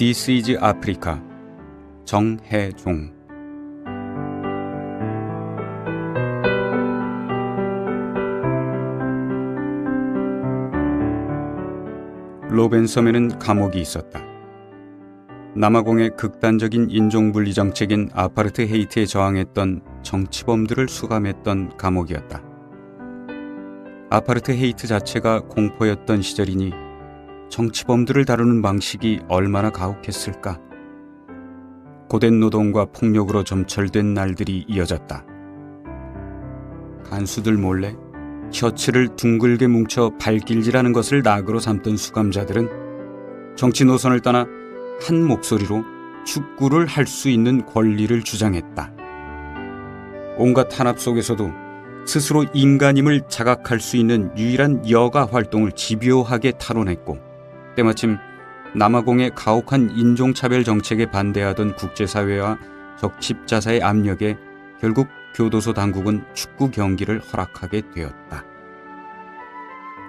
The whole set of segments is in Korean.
This is Africa 정혜종 로벤섬에는 감옥이 있었다. 남아공의 극단적인 인종분리 정책인 아파르트 헤이트에 저항했던 정치범들을 수감했던 감옥이었다. 아파르트 헤이트 자체가 공포였던 시절이니 정치범들을 다루는 방식이 얼마나 가혹했을까. 고된 노동과 폭력으로 점철된 날들이 이어졌다. 간수들 몰래 셔츠를 둥글게 뭉쳐 발길질하는 것을 낙으로 삼던 수감자들은 정치 노선을 떠나 한 목소리로 축구를 할 수 있는 권리를 주장했다. 온갖 탄압 속에서도 스스로 인간임을 자각할 수 있는 유일한 여가 활동을 집요하게 탈원했고 때마침 남아공의 가혹한 인종차별 정책에 반대하던 국제사회와 적십자사의 압력에 결국 교도소 당국은 축구 경기를 허락하게 되었다.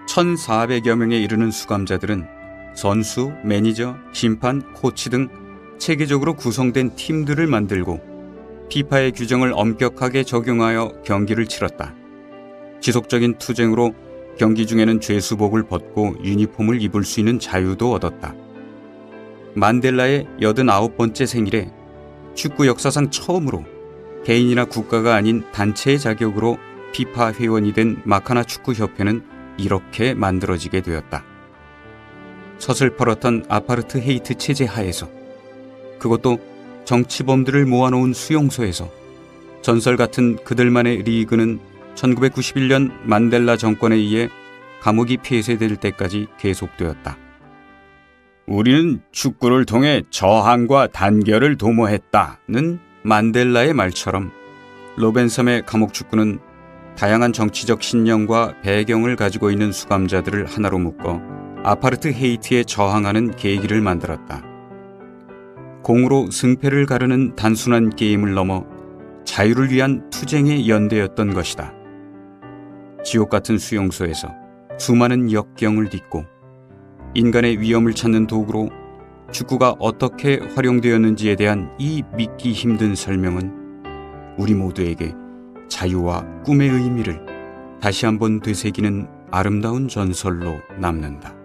1,400여 명에 이르는 수감자들은 선수, 매니저, 심판, 코치 등 체계적으로 구성된 팀들을 만들고 피파의 규정을 엄격하게 적용하여 경기를 치렀다. 지속적인 투쟁으로 경기 중에는 죄수복을 벗고 유니폼을 입을 수 있는 자유도 얻었다. 만델라의 89번째 생일에 축구 역사상 처음으로 개인이나 국가가 아닌 단체의 자격으로 피파 회원이 된 마카나 축구협회는 이렇게 만들어지게 되었다. 서슬퍼렇던 아파르트 헤이트 체제 하에서 그것도 정치범들을 모아놓은 수용소에서 전설 같은 그들만의 리그는 1991년 만델라 정권에 의해 감옥이 폐쇄될 때까지 계속되었다. 우리는 축구를 통해 저항과 단결을 도모했다는 만델라의 말처럼 로벤섬의 감옥 축구는 다양한 정치적 신념과 배경을 가지고 있는 수감자들을 하나로 묶어 아파르트 헤이트에 저항하는 계기를 만들었다. 공으로 승패를 가르는 단순한 게임을 넘어 자유를 위한 투쟁의 연대였던 것이다. 지옥 같은 수용소에서 수많은 역경을 딛고 인간의 위험을 찾는 도구로 축구가 어떻게 활용되었는지에 대한 이 믿기 힘든 설명은 우리 모두에게 자유와 꿈의 의미를 다시 한번 되새기는 아름다운 전설로 남는다.